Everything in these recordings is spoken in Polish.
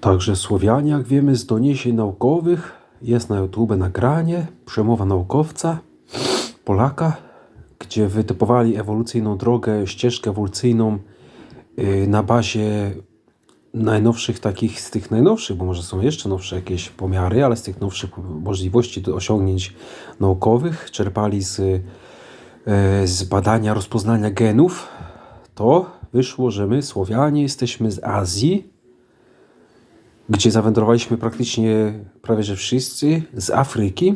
Także Słowianie, jak wiemy z doniesień naukowych, jest na YouTube nagranie, przemowa naukowca, Polaka, gdzie wytypowali ewolucyjną drogę, ścieżkę ewolucyjną yy, na bazie najnowszych takich, z tych najnowszych, bo może są jeszcze nowsze jakieś pomiary, ale z tych nowszych możliwości do osiągnięć naukowych. Czerpali z, yy, z badania rozpoznania genów, to wyszło, że my Słowianie jesteśmy z Azji, gdzie zawędrowaliśmy praktycznie prawie że wszyscy z Afryki.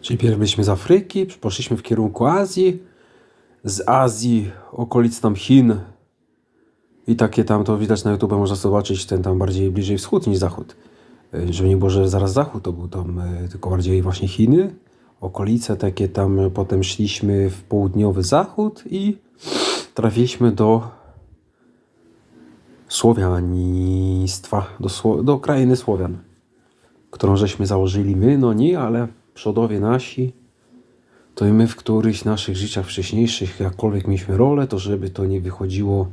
Czyli pierw byliśmy z Afryki, poszliśmy w kierunku Azji, z Azji, okolic tam Chin i takie tam, to widać na YouTube, można zobaczyć ten tam bardziej bliżej wschód niż zachód. E, Żeby nie było, że zaraz zachód, to był tam e, tylko bardziej właśnie Chiny, okolice takie tam, potem szliśmy w południowy zachód i trafiliśmy do słowiaństwa, do, do krainy Słowian, którą żeśmy założyli my, no nie, ale przodowie nasi, to i my w którychś naszych życiach wcześniejszych, jakkolwiek mieliśmy rolę, to żeby to nie wychodziło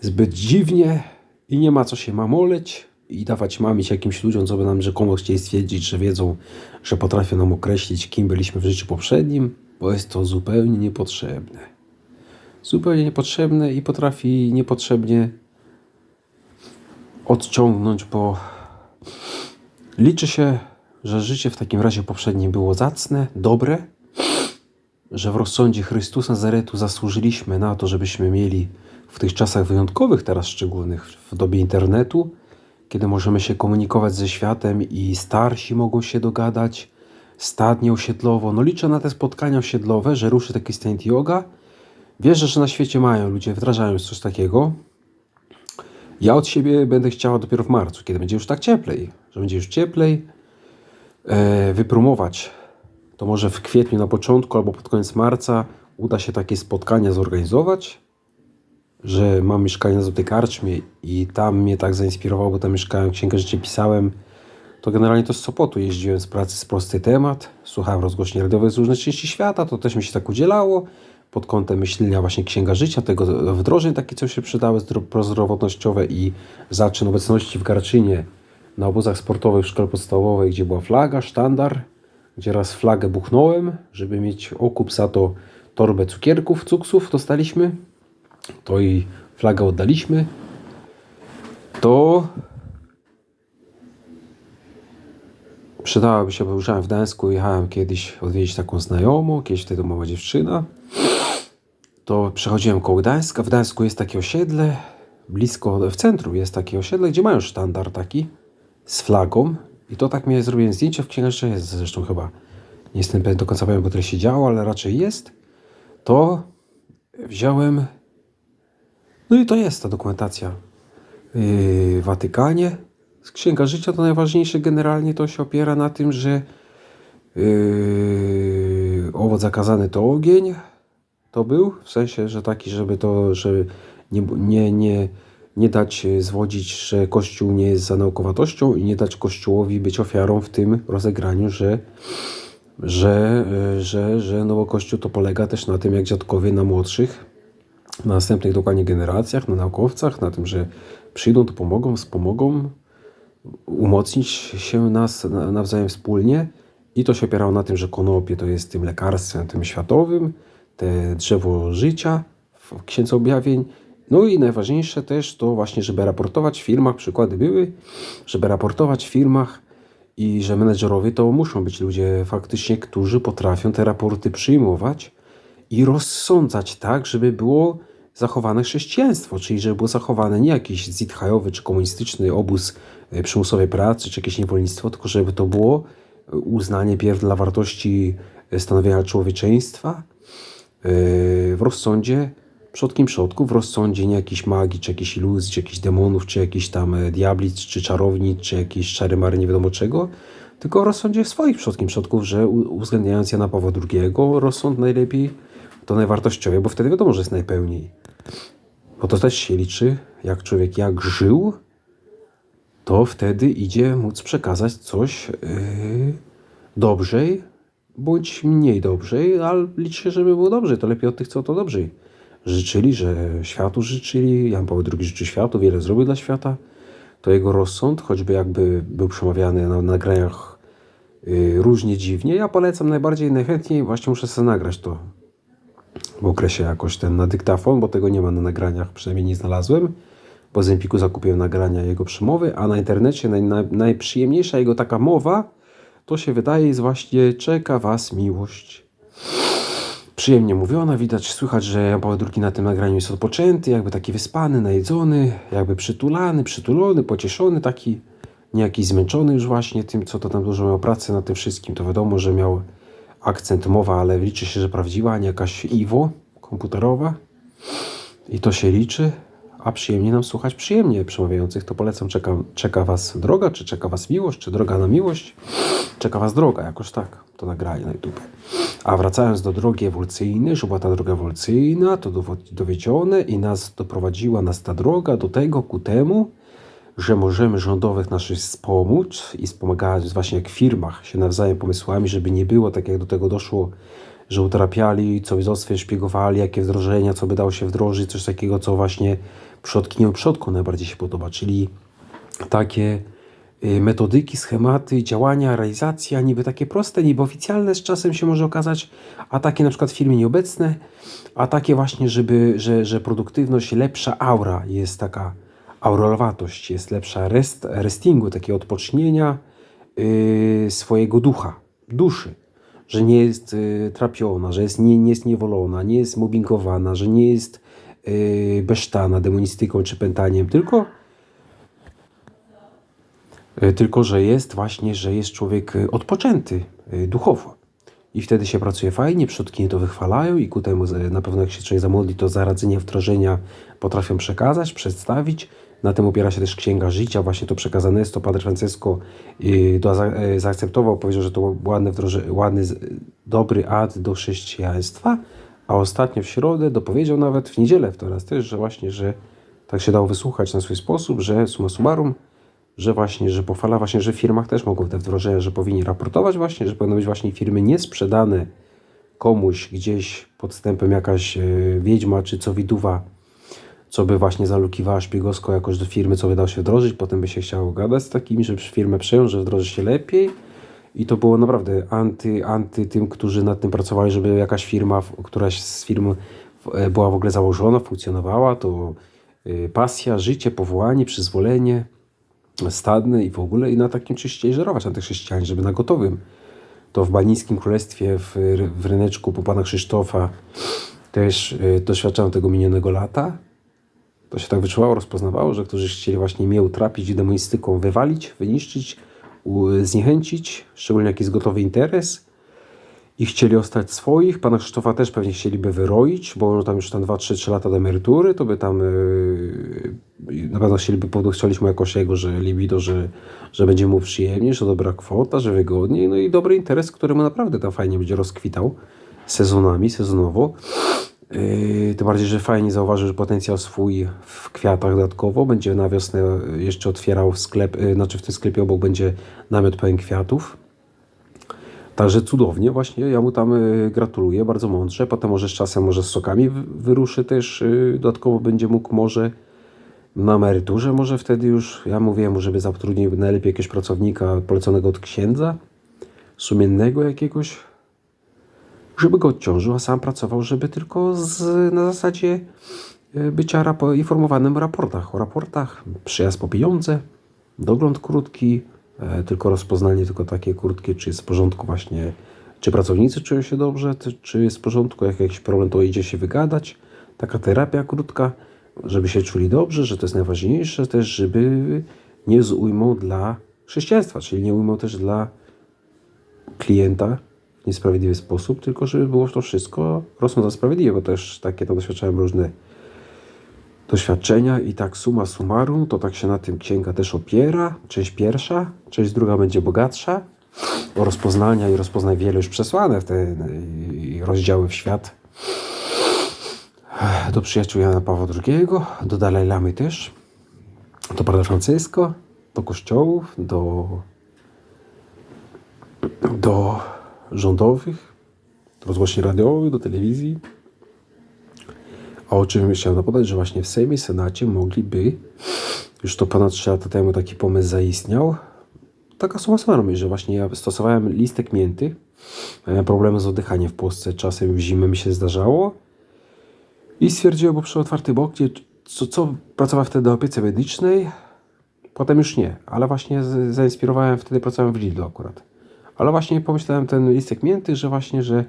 zbyt dziwnie i nie ma co się mamoleć i dawać mamić jakimś ludziom, co by nam rzekomo chcieli stwierdzić, że wiedzą, że potrafią nam określić, kim byliśmy w życiu poprzednim, bo jest to zupełnie niepotrzebne. Zupełnie niepotrzebne i potrafi niepotrzebnie odciągnąć, bo liczy się, że życie w takim razie poprzednim było zacne, dobre, że w rozsądzie Chrystusa Nazaretu zasłużyliśmy na to, żebyśmy mieli w tych czasach wyjątkowych, teraz szczególnych, w dobie internetu, kiedy możemy się komunikować ze światem i starsi mogą się dogadać, stadnie osiedlowo. No liczę na te spotkania osiedlowe, że ruszy taki stand yoga. Wierzę, że na świecie mają ludzie, wdrażają coś takiego. Ja od siebie będę chciała dopiero w marcu, kiedy będzie już tak cieplej, że będzie już cieplej, e, wypromować. To może w kwietniu na początku albo pod koniec marca uda się takie spotkania zorganizować, że mam mieszkanie na Złotej Karczmie i tam mnie tak zainspirowało, bo tam mieszkałem, księgę życie pisałem, to generalnie to z Sopotu jeździłem z pracy z prosty temat, słuchałem rozgłośni radiowych z różnych części świata, to też mi się tak udzielało, pod kątem myślenia właśnie księga życia, tego wdrożeń takie, co się przydały zdro- prozdrowotnościowe i zaczyn obecności w Garczynie na obozach sportowych w szkole podstawowej, gdzie była flaga, sztandar, gdzie raz flagę buchnąłem, żeby mieć okup za to torbę cukierków, cuksów dostaliśmy, to i flagę oddaliśmy, to przydałaby się, bo w Gdańsku, jechałem kiedyś odwiedzić taką znajomą, kiedyś wtedy mała dziewczyna, to przechodziłem koło Gdańska. W Gdańsku jest takie osiedle, blisko, w centrum jest takie osiedle, gdzie mają sztandar taki z flagą. I to tak mnie zrobiłem zdjęcie w księgarze, jest zresztą chyba, nie jestem pewien do końca pewien, bo tyle się działo, ale raczej jest. To wziąłem, no i to jest ta dokumentacja yy, Watykanie. Z Księga Życia to najważniejsze generalnie to się opiera na tym, że yy, owoc zakazany to ogień, to był, w sensie, że taki, żeby to, że nie, nie, nie, nie dać zwodzić, że Kościół nie jest za naukowatością i nie dać Kościołowi być ofiarą w tym rozegraniu, że, że, że, że no bo Kościół to polega też na tym, jak dziadkowie na młodszych, na następnych dokładnie generacjach, na naukowcach, na tym, że przyjdą, to pomogą, wspomogą, umocnić się nas na- nawzajem wspólnie. I to się opierało na tym, że konopie to jest tym lekarstwem tym światowym, te drzewo życia w Księdze Objawień. No i najważniejsze też to właśnie, żeby raportować w firmach, przykłady były, żeby raportować w firmach i że menedżerowie to muszą być ludzie faktycznie, którzy potrafią te raporty przyjmować i rozsądzać tak, żeby było zachowane chrześcijaństwo, czyli żeby było zachowane nie jakiś zithajowy czy komunistyczny obóz e, przymusowej pracy, czy jakieś niewolnictwo, tylko żeby to było e, uznanie pierw dla wartości e, stanowienia człowieczeństwa, w rozsądzie przodkiem przodków, w rozsądzie nie jakiejś magii, czy jakiejś iluzji, czy jakichś demonów, czy jakichś tam e, diablic, czy czarownic, czy jakiejś czary mary nie wiadomo czego, tylko rozsądzie swoich przodkiem przodków, że uwzględniając Jana Pawła II, rozsąd najlepiej to najwartościowe, bo wtedy wiadomo, że jest najpełniej. Bo to też się liczy, jak człowiek jak żył, to wtedy idzie móc przekazać coś yy, dobrzej, bądź mniej dobrzej, ale liczy się, żeby było dobrze. To lepiej od tych, co to dobrzej. Życzyli, że światu życzyli, Jan Paweł II życzy światu, wiele zrobił dla świata. to jego rozsąd, choćby jakby był przemawiany na nagraniach y, różnie dziwnie, ja polecam najbardziej, najchętniej właśnie muszę sobie nagrać to w okresie jakoś ten na dyktafon, bo tego nie ma na nagraniach, przynajmniej nie znalazłem. Bo z Empiku zakupiłem nagrania jego przemowy, a na internecie naj, naj, najprzyjemniejsza jego taka mowa to się wydaje jest właśnie czeka was miłość. Przyjemnie mówiona, widać, słychać, że Jan Paweł II na tym nagraniu jest odpoczęty, jakby taki wyspany, najedzony, jakby przytulany, przytulony, pocieszony, taki nie jakiś zmęczony już właśnie tym, co to tam dużo miał pracy na tym wszystkim. To wiadomo, że miał akcent mowa, ale liczy się, że prawdziwa, a nie jakaś Iwo komputerowa. I to się liczy, a przyjemnie nam słuchać przyjemnie przemawiających. To polecam, czeka, czeka Was droga, czy czeka Was miłość, czy droga na miłość. Czeka Was droga, jakoś tak, to nagranie na YouTube. A wracając do drogi ewolucyjnej, że była ta droga ewolucyjna, to dowiedzione i nas doprowadziła nas ta droga do tego, ku temu, że możemy rządowych naszych wspomóc i wspomagać właśnie jak w firmach się nawzajem pomysłami, żeby nie było tak jak do tego doszło, że utrapiali, co wizostwie szpiegowali, jakie wdrożenia, co by dało się wdrożyć, coś takiego, co właśnie przodkiniom przodkom najbardziej się podoba, czyli takie y, metodyki, schematy, działania, realizacja, niby takie proste, niby oficjalne z czasem się może okazać, a takie na przykład w firmie nieobecne, a takie właśnie, żeby, że, że produktywność, lepsza aura jest taka, aurolowatość jest lepsza, rest, restingu, takiego odpocznienia yy, swojego ducha, duszy, że nie jest yy, trapiona, że jest nie, nie jest niewolona, nie jest mobbingowana, że nie jest besztana demonistyką czy pętaniem, tylko E, Tylko, że jest właśnie, że jest człowiek e, odpoczęty duchowo. I wtedy się pracuje fajnie, przodkini to wychwalają i ku temu na pewno jak się człowiek zamodli, to zaradzenie, wdrożenia potrafią przekazać, przedstawić. Na tym opiera się też Księga Życia, właśnie to przekazane jest, to Padre Francesco to za- zaakceptował, powiedział, że to ładny, wdroże, ładny dobry ad do chrześcijaństwa, a ostatnio w środę dopowiedział nawet, w niedzielę w teraz też, że właśnie, że tak się dało wysłuchać na swój sposób, że summa summarum, że właśnie, że pochwala właśnie, że w firmach też mogą te wdrożenia, że powinni raportować właśnie, że powinny być właśnie firmy niesprzedane komuś gdzieś podstępem jakaś e, wiedźma czy co widuwa, co by właśnie zalukiwała szpiegowsko jakoś do firmy, co by dało się wdrożyć, potem by się chciało gadać z takimi, żeby firmę przejąć, że wdroży się lepiej i to było naprawdę anty, anty tym, którzy nad tym pracowali, żeby jakaś firma, któraś z firm e, była w ogóle założona, funkcjonowała, to e, pasja, życie, powołanie, przyzwolenie, stadne i w ogóle i na takim czyściej żerować na tych żeby na gotowym. To w Banińskim Królestwie w, w ryneczku po pana Krzysztofa też y, doświadczałem tego minionego lata. To się tak wyczuwało, rozpoznawało, że którzy chcieli właśnie mnie utrapić i demonistyką wywalić, wyniszczyć, zniechęcić, szczególnie jak jest gotowy interes i chcieli ostać swoich. Pana Krzysztofa też pewnie chcieliby wyroić, bo on tam już tam 2-3 lata do emerytury, to by tam yy, na pewno chcieliby, chcieliśmy jakoś jego, że libido, że, że będzie mu przyjemnie, że dobra kwota, że wygodniej, no i dobry interes, który mu naprawdę tam fajnie będzie rozkwitał sezonami, sezonowo. Yy, tym bardziej, że fajnie zauważył, że potencjał swój w kwiatach dodatkowo będzie na wiosnę jeszcze otwierał sklep, yy, znaczy w tym sklepie obok będzie namiot pełen kwiatów. Także cudownie, właśnie ja mu tam y, gratuluję, bardzo mądrze. Potem może z czasem, może z sokami wy- wyruszy też, y, dodatkowo będzie mógł może na emeryturze, może wtedy już, ja mówiłem mu, żeby zatrudnił najlepiej jakiegoś pracownika poleconego od księdza, sumiennego jakiegoś, żeby go odciążył, a sam pracował, żeby tylko z, na zasadzie y, bycia rapo, informowanym o raportach, o raportach, przyjazd po pieniądze, dogląd krótki, e, tylko rozpoznanie tylko takie krótkie, czy jest w porządku właśnie, czy pracownicy czują się dobrze, czy, jest w porządku, jak jakiś problem, to idzie się wygadać, taka terapia krótka, żeby się czuli dobrze, że to jest najważniejsze też, żeby nie z ujmą dla chrześcijaństwa, czyli nie ujmą też dla klienta niesprawiedliwy sposób, tylko żeby było to wszystko rozsądne sprawiedliwe, bo też takie tam doświadczałem różne doświadczenia i tak summa summarum, to tak się na tym księga też opiera. Część pierwsza, część druga będzie bogatsza. O rozpoznania i rozpoznaj wiele już przesłane w te rozdziały w świat. Do przyjaciół Jana Pawła II, do Dalaj Lamy też, do Padre Francisco, do kościołów, do, do rządowych, do rozgłośni radiowych, do telewizji. A o czym chciałem podać, że właśnie w Sejmie, Senacie mogliby już to ponad 3 lata temu taki pomysł zaistniał. Taka suma summarum, że właśnie ja stosowałem listek mięty. Miałem problemy z oddychaniem w Polsce, czasem w zimę mi się zdarzało. I stwierdziłem, bo przy bok, gdzie co, co pracowałem wtedy na opiece medycznej, potem już nie, ale właśnie zainspirowałem, wtedy pracowałem w Lidlu akurat. Ale właśnie pomyślałem ten listek mięty, że właśnie, że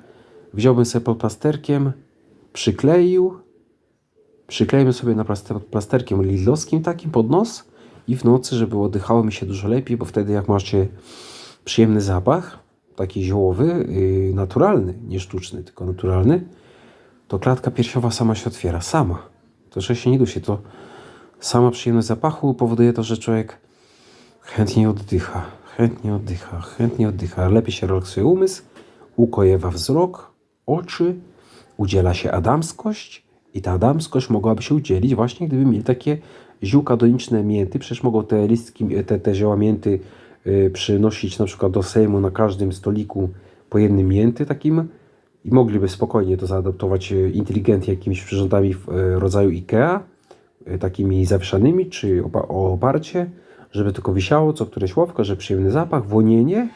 wziąłbym sobie pod plasterkiem, przykleił, przykleimy sobie na plaster, plasterkiem lidlowskim takim pod nos i w nocy, żeby oddychało mi się dużo lepiej, bo wtedy jak macie przyjemny zapach, taki ziołowy, yy, naturalny, nie sztuczny, tylko naturalny, to klatka piersiowa sama się otwiera, sama. To, że się nie dusi, to sama przyjemność zapachu powoduje to, że człowiek chętnie oddycha, chętnie oddycha, chętnie oddycha, lepiej się relaksuje umysł, ukojewa wzrok, oczy, udziela się adamskość i ta adamskość mogłaby się udzielić właśnie, gdyby mieli takie ziółka doniczne mięty, przecież mogą te listki, te, te zioła mięty y, przynosić na przykład do Sejmu na każdym stoliku po jednym mięty takim i mogliby spokojnie to zaadaptować y, inteligentnie jakimiś przyrządami w y, rodzaju IKEA, takimi zawieszanymi czy oparcie, żeby tylko wisiało co któreś łowko, że przyjemny zapach, wonienie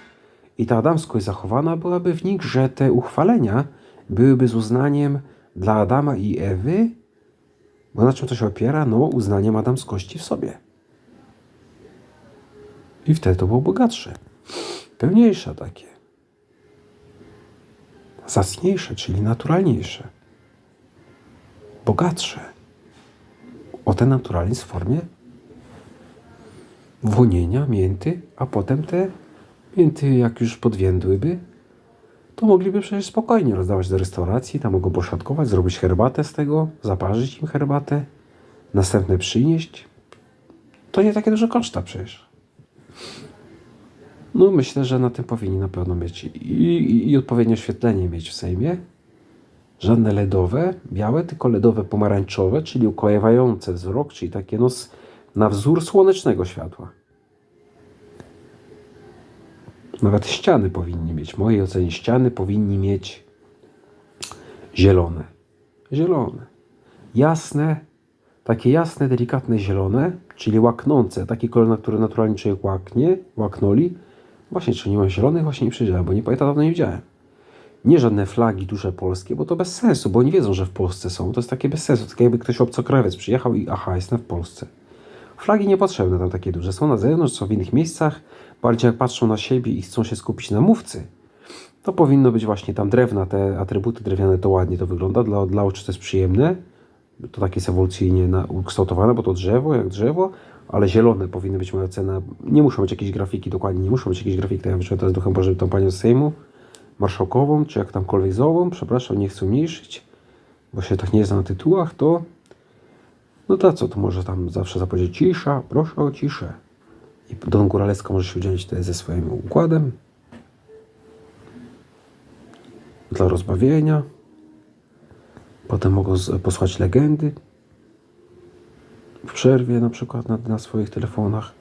i ta adamskość zachowana byłaby w nich, że te uchwalenia byłyby z uznaniem dla Adama i Ewy, bo na czym to się opiera? No, uznaniem adamskości w sobie. I wtedy to było bogatsze, pełniejsze takie, zacniejsze, czyli naturalniejsze, bogatsze. O ten naturalizm w formie wonienia, mięty, a potem te mięty, jak już podwiędłyby, to mogliby przecież spokojnie rozdawać do restauracji, tam mogą poszatkować, zrobić herbatę z tego, zaparzyć im herbatę, następne przynieść. To nie takie duże koszta przecież. No myślę, że na tym powinni na pewno mieć i, i, i odpowiednie oświetlenie mieć w Sejmie. Żadne LEDowe, białe, tylko LEDowe pomarańczowe, czyli ukojewające wzrok, czyli takie no, s- na wzór słonecznego światła. Nawet ściany powinni mieć, w mojej ocenie ściany powinni mieć zielone. Zielone. Jasne, takie jasne, delikatne zielone, czyli łaknące, taki kolor, na który naturalnie człowiek łaknie, łaknoli. Właśnie, czy nie ma zielonych? Właśnie nie przyjrzałem, bo nie pamiętam, dawno nie widziałem. Nie żadne flagi duże polskie, bo to bez sensu, bo oni wiedzą, że w Polsce są. To jest takie bez sensu, tak jakby ktoś obcokrajowiec przyjechał i aha, jestem w Polsce. Flagi niepotrzebne tam takie duże. Są na zewnątrz, są w innych miejscach. Bardziej jak patrzą na siebie i chcą się skupić na mówcy, to powinno być właśnie tam drewna, te atrybuty drewniane, to ładnie to wygląda. Dla, dla oczu to jest przyjemne. To takie jest ewolucyjnie ukształtowane, bo to drzewo jak drzewo, ale zielone powinny być moja ocena. Nie muszą być jakieś grafiki, dokładnie nie muszą być jakieś grafiki. Tak jak wyszedłem teraz duchem Bożym tą panią z Sejmu, marszałkową, czy jak tamkolwiek zołą, przepraszam, nie chcę umniejszyć, bo się tak nie znam na tytułach, to no to co, to może tam zawsze zapowiedzieć cisza, proszę o ciszę. I Don Góralecka może się udzielić tutaj ze swoim układem dla rozbawienia. Potem mogą posłać legendy w przerwie na przykład na, na swoich telefonach.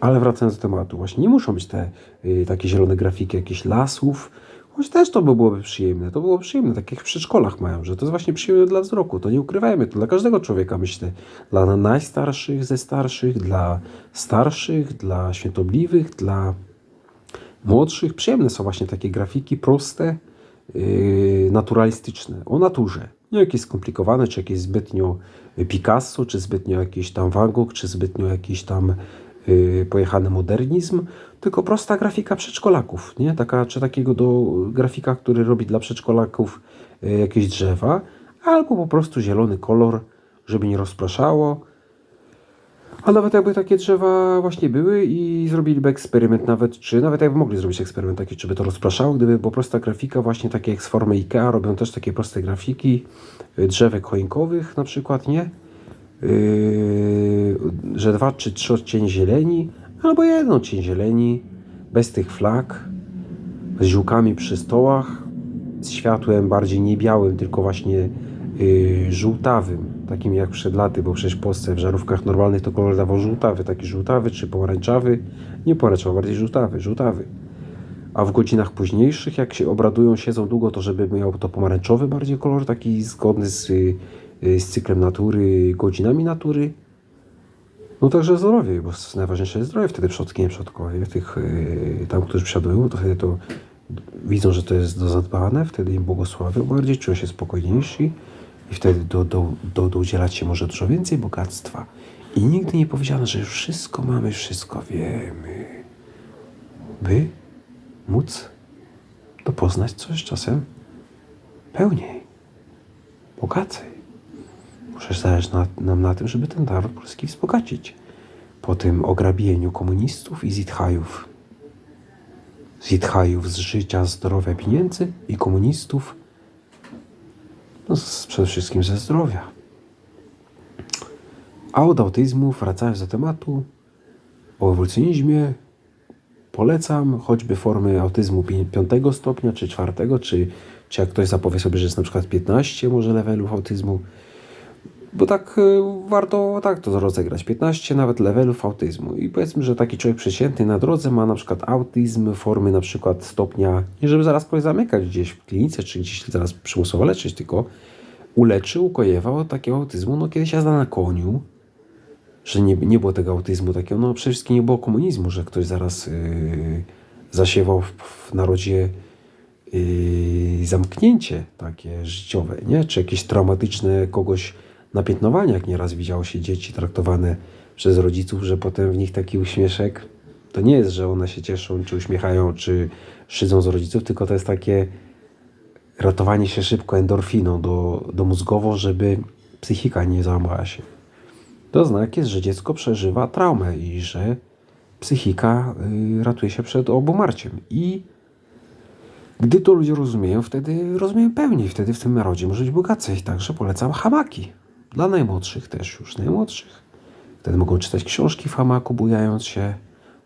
Ale wracając do tematu, właśnie nie muszą być te y, takie zielone grafiki jakichś lasów, choć też to by byłoby przyjemne. To byłoby przyjemne, tak jak w przedszkolach mają, że to jest właśnie przyjemne dla wzroku. To nie ukrywajmy, to dla każdego człowieka myślę. Dla na- najstarszych ze starszych, dla starszych, dla świętobliwych, dla młodszych. Przyjemne są właśnie takie grafiki proste, yy, naturalistyczne, o naturze. Nie jakieś skomplikowane, czy jakieś zbytnio Picasso, czy zbytnio jakiś tam Van Gogh, czy zbytnio jakiś tam pojechany modernizm, tylko prosta grafika przedszkolaków, nie? Taka, czy takiego do grafika, który robi dla przedszkolaków yy, jakieś drzewa, albo po prostu zielony kolor, żeby nie rozpraszało. A nawet jakby takie drzewa właśnie były i zrobiliby eksperyment nawet, czy nawet jakby mogli zrobić eksperyment taki, czy by to rozpraszało, gdyby po prosta grafika właśnie takie jak z formy IKEA robią też takie proste grafiki y, drzewek choinkowych na przykład, nie? Yy, że dwa czy trzy odcienie zieleni, albo jeden odcień zieleni, bez tych flag, z ziółkami przy stołach, z światłem bardziej nie białym, tylko właśnie yy, żółtawym, takim jak przed laty, bo przecież w Polsce w żarówkach normalnych to kolor dawał żółtawy, taki żółtawy czy pomarańczowy, nie pomarańczowy, bardziej żółtawy, żółtawy. A w godzinach późniejszych, jak się obradują, siedzą długo, to żeby miał to pomarańczowy bardziej kolor, taki zgodny z, y, y, z cyklem natury, godzinami natury. No także zdrowie, bo najważniejsze jest zdrowie. Wtedy przodki, nie przodkowie, tych yy, tam, którzy przodują, to wtedy to widzą, że to jest do zadbane, wtedy im błogosławią bardziej, czują się spokojniejsi i wtedy do, do, do, do udzielać się może dużo więcej bogactwa. I nigdy nie powiedziano, że wszystko mamy, wszystko wiemy. By móc dopoznać coś czasem pełniej, bogacej. Muszę zależy na, nam na tym, żeby ten naród polski wzbogacić. Po tym ograbieniu komunistów i zithajów. Zithajów z życia, zdrowia, pieniędzy i komunistów no, z, przede wszystkim ze zdrowia. A od autyzmu, wracając do tematu, o ewolucjonizmie polecam choćby formy autyzmu pi- piątego stopnia, czy czwartego, czy, czy jak ktoś zapowie sobie, że jest na przykład 15 może levelów autyzmu, bo tak y, warto tak to rozegrać. 15 nawet levelów autyzmu. I powiedzmy, że taki człowiek przeciętny na drodze ma na przykład autyzm formy na przykład stopnia, nie żeby zaraz kogoś zamykać gdzieś w klinice, czy gdzieś zaraz przymusowo leczyć, tylko uleczy, ukojewał takiego autyzmu. No kiedyś jazda na koniu, że nie, nie było tego autyzmu takiego, no przede wszystkim nie było komunizmu, że ktoś zaraz yy, zasiewał w, w narodzie yy, zamknięcie takie życiowe, nie? Czy jakieś traumatyczne kogoś napiętnowanie, jak nieraz widziało się dzieci traktowane przez rodziców, że potem w nich taki uśmieszek, to nie jest, że one się cieszą, czy uśmiechają, czy szydzą z rodziców, tylko to jest takie ratowanie się szybko endorfiną do, do mózgowo, żeby psychika nie załamała się. To znak jest, że dziecko przeżywa traumę i że psychika y, ratuje się przed obumarciem. I gdy to ludzie rozumieją, wtedy rozumieją pełniej. Wtedy w tym narodzie może być bogacej. Także polecam hamaki. Dla najmłodszych też już, najmłodszych. Wtedy mogą czytać książki w hamaku, bujając się,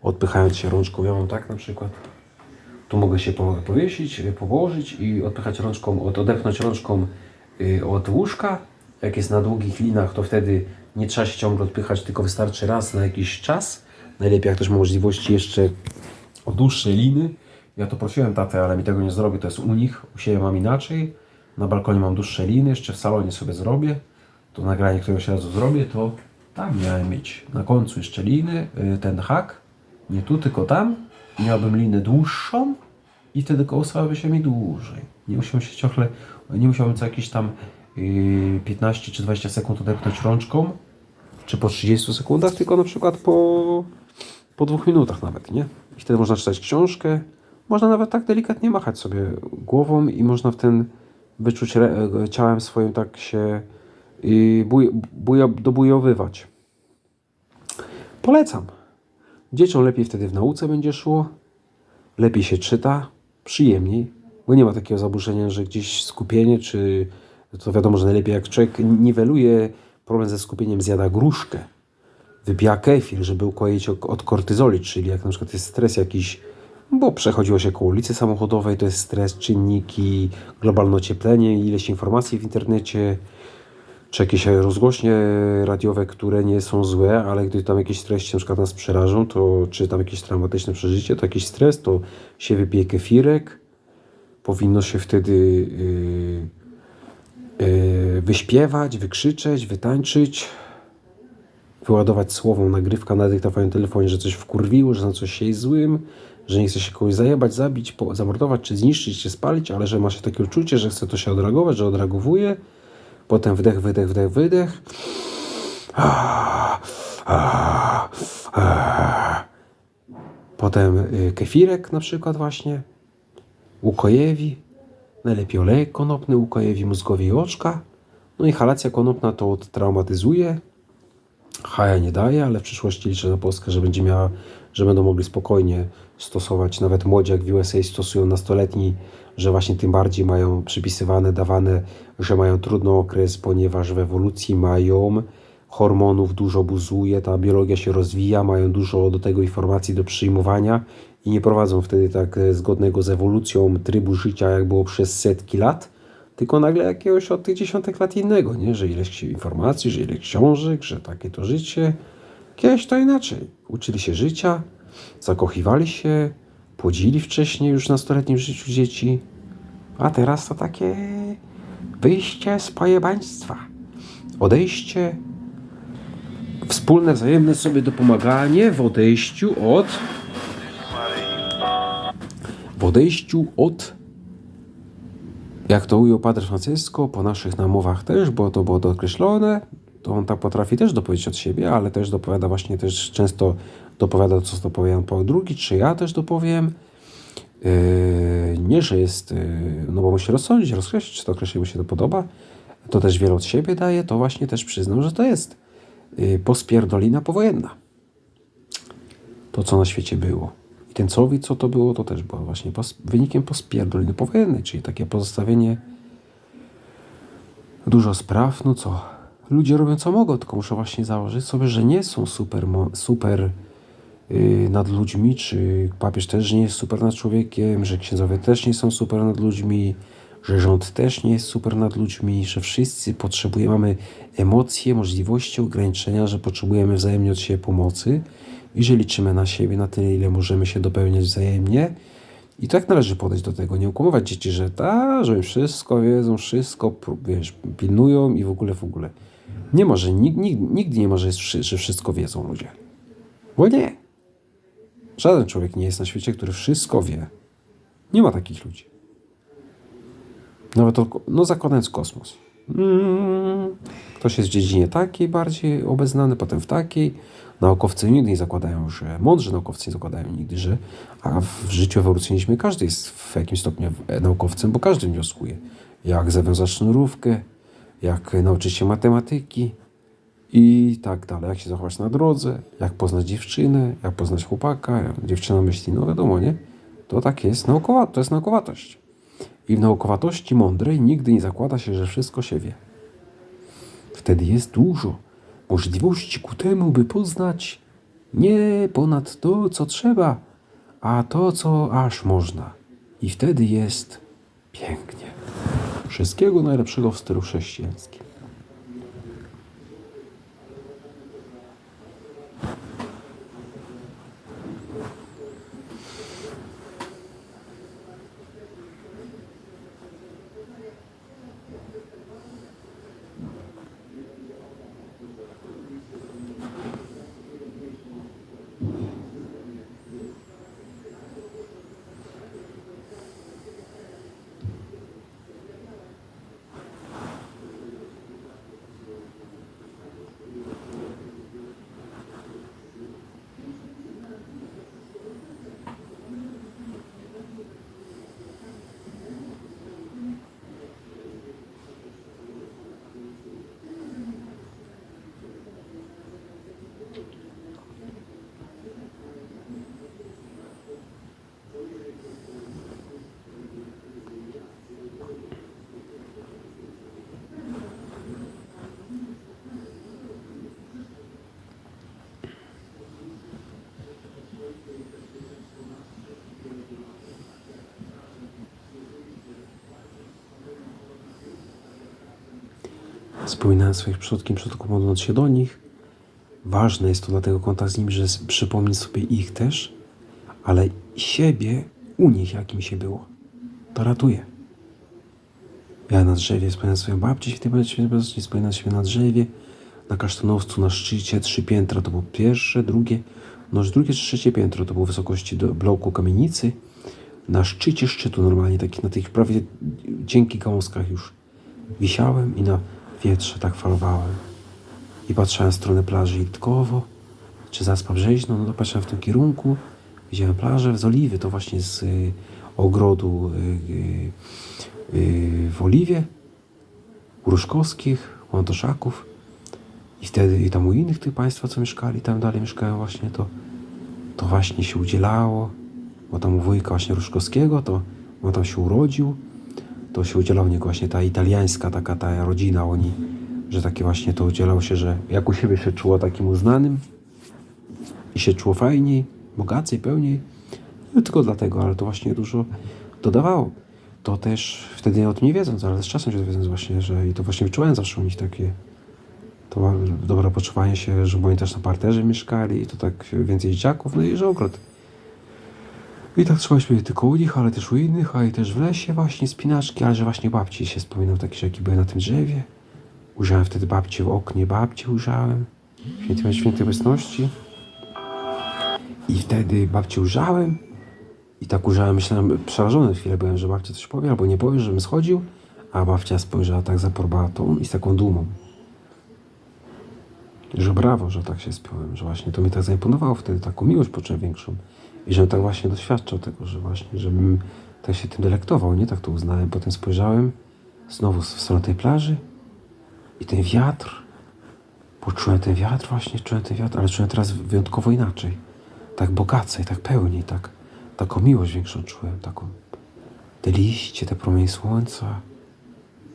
odpychając się rączką. Ja mam tak na przykład. Tu mogę się po- powiesić, y, położyć i odpychać rączką, od, odepchnąć rączką y, od łóżka. Jak jest na długich linach, to wtedy nie trzeba się ciągle odpychać, tylko wystarczy raz na jakiś czas. Najlepiej jak też ma możliwości jeszcze o dłuższej liny. Ja to prosiłem tatę, ale mi tego nie zrobi. To jest u nich, u siebie mam inaczej. Na balkonie mam dłuższe liny, jeszcze w salonie sobie zrobię. To nagranie, któregoś razu zrobię, to tam miałem mieć na końcu jeszcze liny, y, ten hak. Nie tu, tylko tam. Miałbym linę dłuższą i wtedy kołysała by się mi dłużej. Nie musiałem się ciągle, nie musiałbym co jakieś tam yy, 15 czy 20 sekund odepchnąć rączką, czy po 30 sekundach, tylko na przykład po, po dwóch minutach nawet, nie? I wtedy można czytać książkę, można nawet tak delikatnie machać sobie głową i można w ten wyczuć re, ciałem swoim tak się buj, buja, dobujowywać. Polecam. Dzieciom lepiej wtedy w nauce będzie szło, lepiej się czyta, przyjemniej, bo nie ma takiego zaburzenia, że gdzieś skupienie, czy to wiadomo, że najlepiej jak człowiek niweluje problem ze skupieniem, zjada gruszkę, wypija kefir, żeby ukoić od kortyzoli, czyli jak na przykład jest stres jakiś, bo przechodziło się koło ulicy samochodowej, to jest stres, czynniki, globalne ocieplenie, ileś informacji w internecie, czy jakieś rozgłośnie radiowe, które nie są złe, ale gdy tam jakieś treści na przykład nas przerażą, to czy tam jakieś traumatyczne przeżycie, to jakiś stres, to się wypije kefirek, powinno się wtedy yy, yy, wyśpiewać, wykrzyczeć, wytańczyć, wyładować słową nagrywka na dyktofonie telefonie, że coś wkurwiło, że na coś się jest złym, że nie chce się kogoś zajebać, zabić, zamordować, czy zniszczyć, czy spalić, ale że ma się takie uczucie, że chce to się odreagować, że odreagowuje. Potem wdech, wydech, wdech, wydech. Potem y, kefirek na przykład właśnie. Ukojewi. Najlepiej olejek konopny ukojewi mózgowi i oczka. No i halacja konopna to odtraumatyzuje. Haja nie daje, ale w przyszłości liczę na Polskę, że będzie miała, że będą mogli spokojnie stosować. Nawet młodzi jak w USA stosują nastoletni, że właśnie tym bardziej mają przypisywane, dawane, że mają trudny okres, ponieważ w ewolucji mają hormonów dużo buzuje, ta biologia się rozwija, mają dużo do tego informacji do przyjmowania i nie prowadzą wtedy tak e, zgodnego z ewolucją trybu życia, jak było przez setki lat, tylko nagle jakiegoś od tych dziesiątek lat innego, nie? że ileś informacji, że ile książek, że takie to życie. Kiedyś to inaczej. Uczyli się życia, zakochiwali się, płodzili wcześniej już w nastoletnim życiu dzieci, a teraz to takie wyjście z pojebaństwa, odejście Wspólne, wzajemne sobie dopomaganie w odejściu od w odejściu od jak to ujął Padre Francisco po naszych namowach też, bo to było dookreślone, to on tak potrafi też dopowiedzieć od siebie, ale też dopowiada właśnie też często dopowiada, co dopowiadam po drugi, czy ja też dopowiem. Yy, nie, że jest, yy, no bo musi rozsądzić, rozkreślić, czy to określenie mu się to podoba. To też wiele od siebie daje, to właśnie też przyznam, że to jest yy, pospierdolina powojenna. To, co na świecie było. I ten co, co to było, to też było właśnie pos, wynikiem pospierdoliny powojennej, czyli takie pozostawienie dużo spraw, no co, ludzie robią co mogą, tylko muszą właśnie założyć sobie, że nie są super, super yy, nad ludźmi, czy papież też nie jest super nad człowiekiem, że księdzowie też nie są super nad ludźmi, że rząd też nie jest super nad ludźmi, że wszyscy potrzebujemy, mamy emocje, możliwości, ograniczenia, że potrzebujemy wzajemnie od siebie pomocy i że liczymy na siebie na tyle, ile możemy się dopełniać wzajemnie. I tak należy podejść do tego, nie ukłamywać dzieci, że ta, że wszystko wiedzą, wszystko wiesz, pilnują i w ogóle, w ogóle. Nie może, nikt, nigdy nie może, że wszystko wiedzą ludzie. Bo nie. Żaden człowiek nie jest na świecie, który wszystko wie. Nie ma takich ludzi. Nawet no zakładając kosmos. Mm, ktoś jest w dziedzinie takiej bardziej obeznany, potem w takiej. Naukowcy nigdy nie zakładają, że mądrzy naukowcy nie zakładają nigdy, że a w życiu ewolucjonizmie każdy jest w jakimś stopniu naukowcem, bo każdy wnioskuje, jak zawiązać sznurówkę, jak nauczyć się matematyki i tak dalej, jak się zachować na drodze, jak poznać dziewczynę, jak poznać chłopaka, dziewczyna myśli, no wiadomo, nie? To tak jest, naukowa, to jest naukowatość. I w naukowatości mądrej nigdy nie zakłada się, że wszystko się wie. Wtedy jest dużo możliwości ku temu, by poznać nie ponad to, co trzeba, a to, co aż można. I wtedy jest pięknie. Wszystkiego najlepszego w stylu chrześcijańskim. Wspominałem swoich przodków, przodków modląc się do nich. Ważne jest to dlatego kontakt z nimi, że przypomnieć sobie ich też, ale siebie u nich, jakim się było. To ratuje. Ja na drzewie wspominam swoją babcię, świętej pamięci, świętej wspominam siebie na drzewie, na kasztanowcu, na szczycie, trzy piętra, to było pierwsze, drugie, no drugie trzecie piętro, to było wysokości do bloku kamienicy, na szczycie szczytu normalnie, takich na tych prawie cienkich gałązkach już wisiałem i na wietrze tak falowałem. I patrzyłem w stronę plaży Itkowo, czy Zaspa Brzeźno, no to patrzyłem w tym kierunku, widziałem plażę z Oliwy, to właśnie z y, ogrodu y, y, y, w Oliwie, Gruszkowskich, Łantoszaków i wtedy i tam u innych tych państwa, co mieszkali, tam dalej mieszkają właśnie, to, to właśnie się udzielało, bo tam u wujka właśnie Ruszkowskiego, to on tam się urodził, to się udzielał niego właśnie ta italiańska taka ta rodzina, oni, że takie właśnie to udzielało się, że jak u siebie się czuło takim uznanym i się czuło fajniej, bogaciej, pełniej. Nie tylko dlatego, ale to właśnie dużo dodawało. To też wtedy o tym nie wiedząc, ale z czasem się dowiedząc właśnie, że i to właśnie wyczułem zawsze u nich takie to dobre poczuwanie się, że oni też na parterze mieszkali i to tak więcej dzieciaków, no i że ogród. I tak trzeba śpiewać tylko u nich, ale też u innych, a i też w lesie właśnie spinaczki, ale że właśnie babci się wspominał takie, że jakie były na tym drzewie. Ujrzałem wtedy babcię w oknie, babci ujrzałem. Świętej, świętej obecności. I wtedy babcię ujrzałem. I tak ujrzałem, myślałem, przerażony chwilę byłem, że babcia coś powie albo nie powie, żebym schodził. A babcia spojrzała tak zaporbatą i z taką dumą. Że brawo, że tak się spiąłem, że właśnie to mi tak zaimponowało wtedy, taką miłość poczułem większą. I żebym tak właśnie doświadczał tego, że właśnie, żebym tak się tym delektował, nie? Tak to uznałem. Potem spojrzałem znowu w stronę tej plaży i ten wiatr. Poczułem ten wiatr właśnie, czułem ten wiatr, ale czułem teraz wyjątkowo inaczej. Tak bogacej, tak pełniej, tak, taką miłość większą czułem, taką. Te liście, te promienie słońca,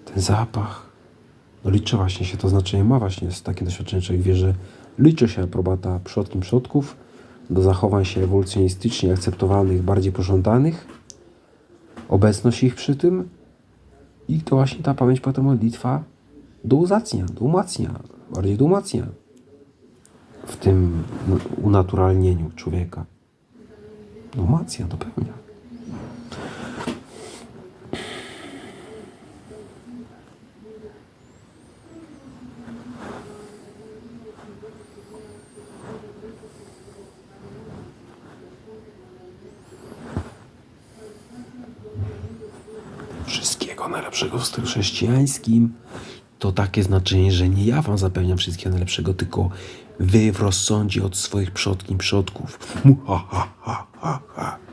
ten zapach. No liczy właśnie się, to znaczenie ma właśnie z takim doświadczeniem, człowiek wie, że liczy się aprobata przodkiem przodków do zachowań się ewolucjonistycznie akceptowalnych, bardziej pożądanych, obecność ich przy tym i to właśnie ta pamięć potem modlitwa do uzacnia, do umacnia, bardziej do umacnia w tym unaturalnieniu człowieka. Do umacnia, dopełnia. Wszystkiego najlepszego w stylu chrześcijańskim to takie znaczenie, że nie ja wam zapewniam wszystkiego najlepszego, tylko wy w rozsądzie od swoich przodków. Mu, ha, ha, ha, ha, ha.